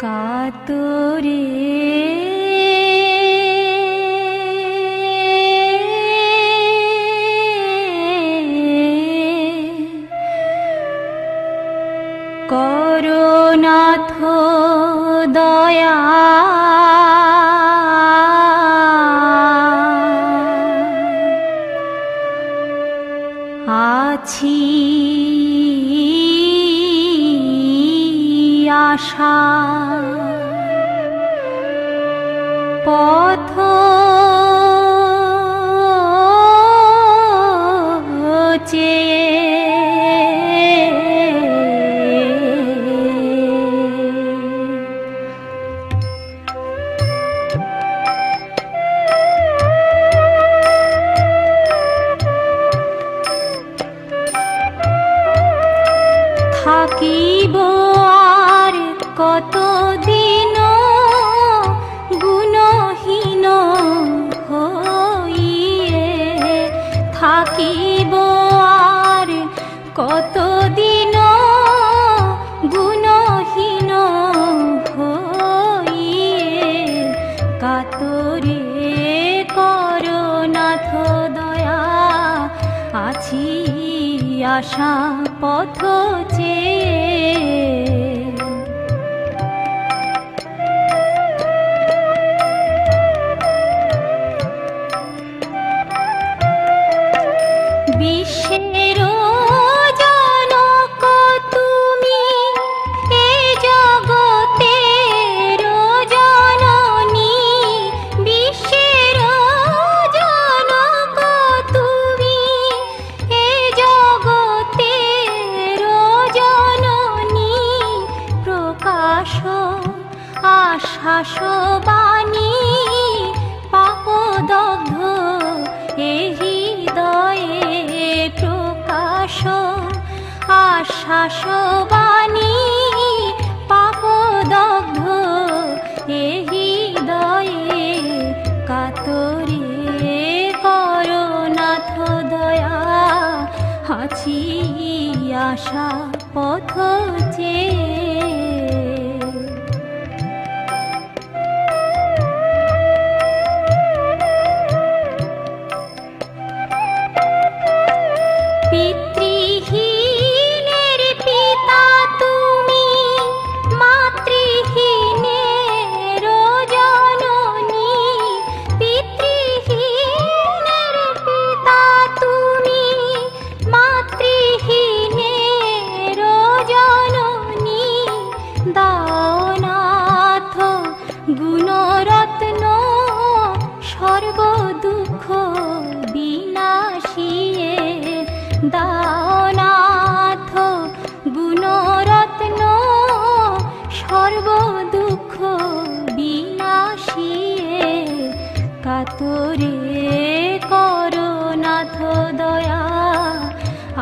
কাতরে। করুণাথ দয়া। আছি আশা পথ চেয়ে থাকিব আর কতদিন গুণহীন হইয়ে কাতরে করনাথ দয়া আছি আশা পথ চেয়ে আশ্বাস বাণী পাপদগ্ধ এ হৃদয়ে প্রকাশ। আশ্বাস বাণী পাপদগ্ধ এ হৃদয়ে কাতরে করনাথ দয়া আছি আশা পথ সর্বদুঃখ বিনাশিয়ে কাতরে করনাথ দয়া।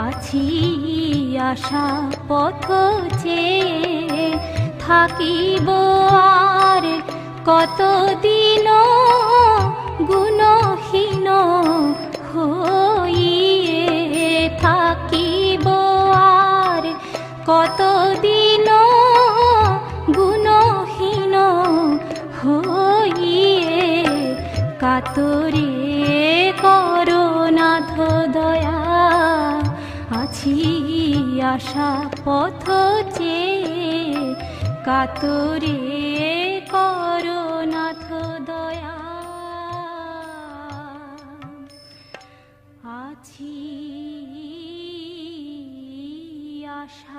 আছি আশা পথ চেয়ে থাকিব আর কতদিন গুণহীন হইয়ে হইয়ে কাতরে করনাথ দয়া। আছি আশা পথ চেয়ে কাতরে করনাথ দয়া। আছি আশা